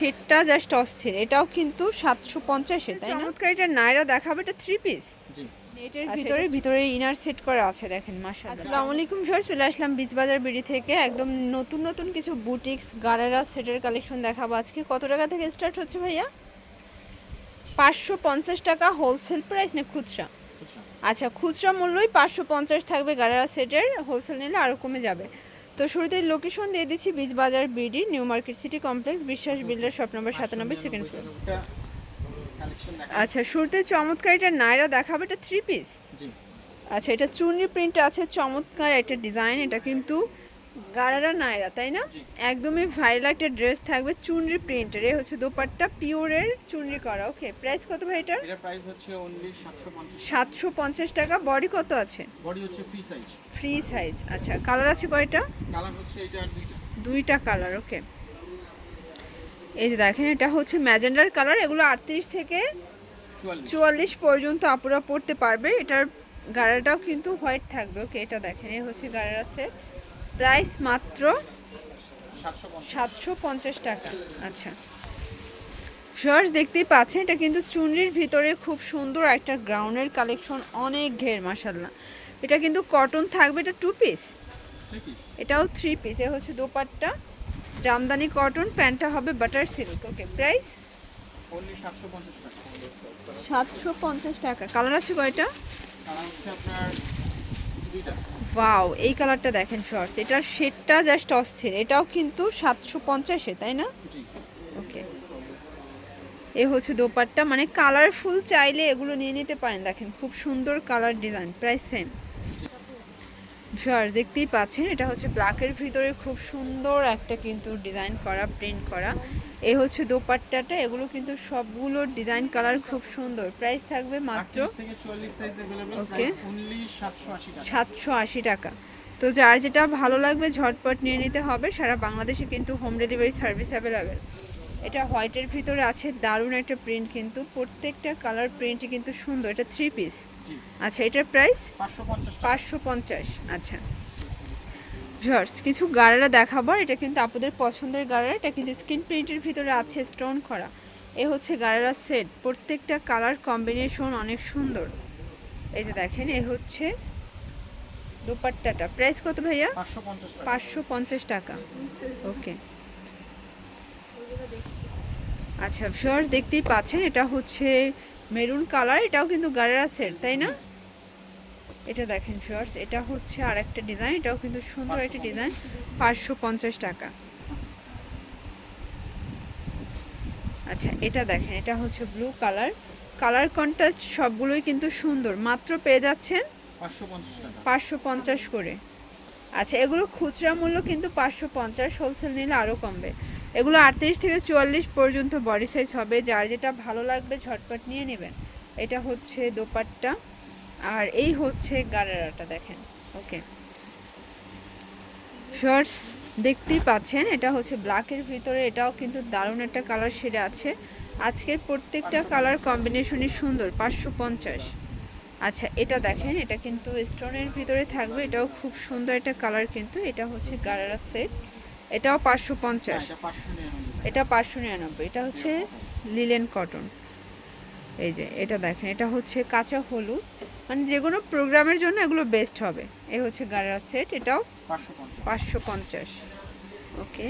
সেটটা জাস্ট অস্থির। এটাও কিন্তু সাতশো পঞ্চাশে তাই না? চমৎকার এটা নাইরা দেখাবে এটা থ্রি পিস জি। এটার ভিতরে ভিতরে ইনার সেট করা আছে দেখেন মাশাআল্লাহ। আসসালামু আলাইকুম স্যার চলে আসলাম বিচ বাজার বিড়ি থেকে। একদম নতুন নতুন কিছু বুটিক্স গারারা সেটের কালেকশন দেখাবো আজকে। কত টাকা থেকে স্টার্ট হচ্ছে ভাইয়া? পাঁচশো পঞ্চাশ টাকা হোলসেল প্রাইস না খুচরা? আচ্ছা আচ্ছা খুচরা মূল্যই পাঁচশো পঞ্চাশ থাকবে গারারা সেটের। হোলসেল নিলে আরও কমে যাবে। তো শুরুতে লোকেশন দিয়ে দিচ্ছি Beej Bazar BD new market city complex Biswas builder shop number সাতানব্বই সেকেন্ড ফ্লোর আচ্ছা শুরুতে চমৎকার এটা নাইরা দেখাবে এটা থ্রি পিস আচ্ছা এটা চুনি প্রিন্ট আছে চমৎকার একটা ডিজাইন এটা কিন্তু গারারা নাইরা তাই না? একদমই ভাইরাল একটা ড্রেস থাকবে চুনরি প্রিন্টের এ হচ্ছে দোপাট্টা পিওরের চুনরি করা ওকে প্রাইস কত ভাই এটার? এটার প্রাইস হচ্ছে অনলি সাতশো পঞ্চাশ সাতশো পঞ্চাশ টাকা বডি কত আছে? বডি হচ্ছে ফ্রি সাইজ ফ্রি সাইজ আচ্ছা কালার আছে কয়টা? কালার হচ্ছে এটা আর দুইটা। দুইটা কালার ওকে এই যে দেখেন এটা হচ্ছে ম্যাজেন্ডার কালার এগুলো আটত্রিশ থেকে চুয়াল্লিশ। চুয়াল্লিশ পর্যন্ত আপুরা পড়তে পারবে। এটার গাড়াটাও কিন্তু হোয়াইট থাকবে ওকে এটা দেখেন এই হচ্ছে গাড়ার সেট প্রাইস মাত্র সাতশো পঞ্চাশ। টাকা। আচ্ছা। শর্টস দেখতেই পাচ্ছেন এটা কিন্তু চুনরির ভিতরে খুব সুন্দর একটা গ্রাউন্ডের কালেকশন অনেক ঘের মাসাল্লাহ এটা কিন্তু কটন থাকবে এটা টু পিস এটাও থ্রি পিস এ হচ্ছে দোপাট্টা। জামদানি কটন প্যান্টটা হবে বাটার সিল্ক ওকে প্রাইস সাতশো পঞ্চাশ টাকা। কালার আছে কয়টা কালার হচ্ছে আপনার দুইটা ওয়াও এই কালারটা দেখেন শর্টস এটার শেডটা জাস্ট অস্থির। এটাও কিন্তু সাতশো পঞ্চাশে তাই না? ওকে এ হচ্ছে দোপাট্টা। মানে কালারফুল চাইলে এগুলো নিয়ে নিতে পারেন। দেখেন খুব সুন্দর কালার ডিজাইন প্রায় সেম শর দেখতেই পাচ্ছেন এটা হচ্ছে ব্ল্যাকের ভিতরে খুব সুন্দর একটা কিন্তু ডিজাইন করা প্রিন্ট করা। এ হচ্ছে দোপাট্টাটা এগুলো কিন্তু সবগুলোর ডিজাইন কালার খুব সুন্দর। প্রাইস থাকবে মাত্র অনলি সাতশো আশি টাকা। তো যার যেটা ভালো লাগবে ঝটপট নিয়ে নিতে হবে সারা বাংলাদেশে কিন্তু হোম ডেলিভারি সার্ভিস অ্যাভেলেবেল এটা হোয়াইটের ভিতরে আছে দারুণ একটা প্রিন্ট কিন্তু প্রত্যেকটা কালার প্রিন্টই কিন্তু সুন্দর এটা থ্রি পিস আচ্ছা এটার প্রাইস পাঁচশো পঞ্চাশ আচ্ছা। জর্জ কিছু গাড়ারা দেখাবো। এটা কিন্তু আপনাদের পছন্দের গাড়ারা। এটা কিন্তু স্কিন প্রিন্টের ভিতরে আছে স্টোন করা। এ হচ্ছে গাড়ারা সেট প্রত্যেকটা কালার কম্বিনেশন অনেক সুন্দর। এই যে দেখেন এ হচ্ছে দুপাট্টাটা। প্রাইস কত ভাইয়া? পাঁচশো পঞ্চাশ টাকা। পাঁচশো পঞ্চাশ টাকা। ওকে আচ্ছা ভিউয়ার্স দেখতেই পাচ্ছেন এটা হচ্ছে মেরুন কালার এটাও কিন্তু গাড়েরা সেট তাই না? এটা দেখেন ভিউয়ার্স এটা হচ্ছে আর একটা ডিজাইন এটাও কিন্তু সুন্দর একটা ডিজাইন পাঁচশো পঞ্চাশ টাকা। আচ্ছা এটা দেখেন এটা হচ্ছে ব্লু কালার কালার কন্ট্রাস্ট সবগুলোই কিন্তু সুন্দর মাত্র পেয়ে যাচ্ছেন পাঁচশো পঞ্চাশ করে। আচ্ছা এগুলো খুচরা মূল্য কিন্তু পাঁচশো পঞ্চাশ হোলসেল নিলে আরও কমবে। এগুলো আটত্রিশ থেকে চুয়াল্লিশ পর্যন্ত বডি সাইজ হবে যার যেটা ভালো লাগবে ঝটপট নিয়ে নেবেন। এটা হচ্ছে দোপাট্টা। আর এই হচ্ছে গারারাটা দেখেন। ওকে শর্টস দেখতেই পাচ্ছেন এটা হচ্ছে ব্ল্যাকের ভিতরে এটাও কিন্তু দারুণ একটা কালার শেডে আছে। আজকের প্রত্যেকটা কালার কম্বিনেশনই সুন্দর পাঁচশো পঞ্চাশ। আচ্ছা এটা দেখেন এটা কিন্তু স্টোনের ভিতরে থাকবে এটাও খুব সুন্দর একটা কালার কিন্তু এটা হচ্ছে গারারা সেট এটাও পাঁচশো হ্যাঁ, পঞ্চাশ এটা পাঁচশো এটা পাঁচশো নিরানব্বই এটা হচ্ছে লিলেন কটন এই যে এটা দেখেন এটা হচ্ছে কাঁচা হলুদ। মানে যে কোনো প্রোগ্রামের জন্য এগুলো বেস্ট হবে। এ হচ্ছে গারারা সেট এটাও পাঁচশো পঞ্চাশ। ওকে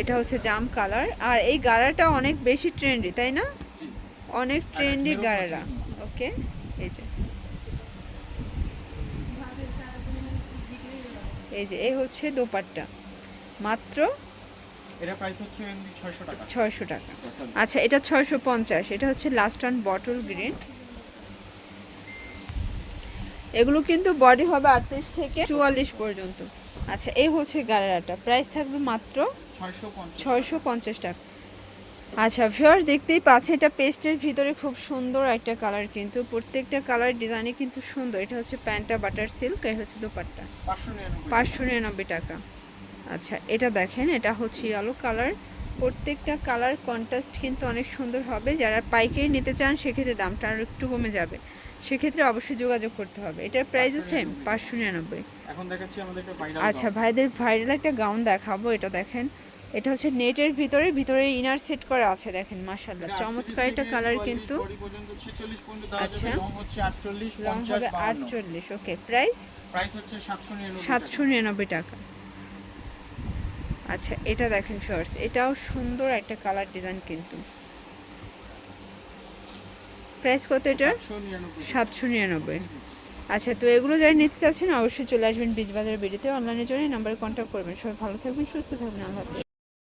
এটা হচ্ছে জাম কালার আর এই গাড়াটা অনেক বেশি ট্রেন্ডি তাই না? অনেক ট্রেন্ডি গাড়ারা ওকে এই যে। এই যে এই হচ্ছে দোপাট্টা। মাত্র এটা প্রাইস হচ্ছে টাকা। আচ্ছা এটা ছয়শো পঞ্চাশ এটা হচ্ছে লাস্ট অন বটল গ্রিন এগুলো কিন্তু বডি হবে আটত্রিশ থেকে চুয়াল্লিশ পর্যন্ত। আচ্ছা এই হচ্ছে গাড়াটা। প্রাইস থাকবে মাত্র ছয়শো পঞ্চাশ ছয়শো পঞ্চাশ টাকা। আচ্ছা ভিউয়ার্স দেখতেই পাচ্ছেন এটা পেস্টের ভিতরে খুব সুন্দর একটা কালার কিন্তু। প্রত্যেকটা কালার ডিজাইনে কিন্তু সুন্দর। এটা হচ্ছে প্যান্টটা বাটার সিল্ক এই হচ্ছে দোপাট্টা। পাঁচশো নিরানব্বই টাকা। আচ্ছা এটা দেখেন এটা হচ্ছে ইয়েলো কালার প্রত্যেকটা কালার কন্ট্রাস্ট কিন্তু অনেক সুন্দর হবে। যারা পাইকারি নিতে চান সেক্ষেত্রে দামটা আরও একটু কমে যাবে। সেক্ষেত্রে অবশ্যই যোগাযোগ করতে হবে। এটার প্রাইসও সেম পাঁচশো নিরানব্বই। এখন দেখাচ্ছি আমাদের একটা ভাইরাল আচ্ছা ভাইদের ভাইরাল একটা গাউন দেখাবো এটা দেখেন। এটা হচ্ছে নেটের ভিতরে ভিতরে ইনার সেট করা আছে দেখেন মাশাআল্লাহ। চমৎকার একটা কালার কিন্তু। বডি পর্যন্ত 46 পর্যন্ত দেওয়া আচ্ছা। লং 48 50 হবে আটচল্লিশ ওকে প্রাইস প্রাইস হচ্ছে 799 সাতশো নিরানব্বই টাকা। আচ্ছা এটা দেখেন শর্টস এটাও সুন্দর একটা কালার ডিজাইন কিন্তু। প্রাইস কত এটার? সাতশো নিরানব্বই। আচ্ছা তো এগুলো যারা নিতে চাচ্ছেন, অবশ্যই চলে আসবেন বীজ বাজারের বেরিতে অনলাইনের জন্য নাম্বারে কন্ট্যাক্ট করবেন। সবাই ভালো থাকবেন, সুস্থ থাকবেন, আল্লাহ।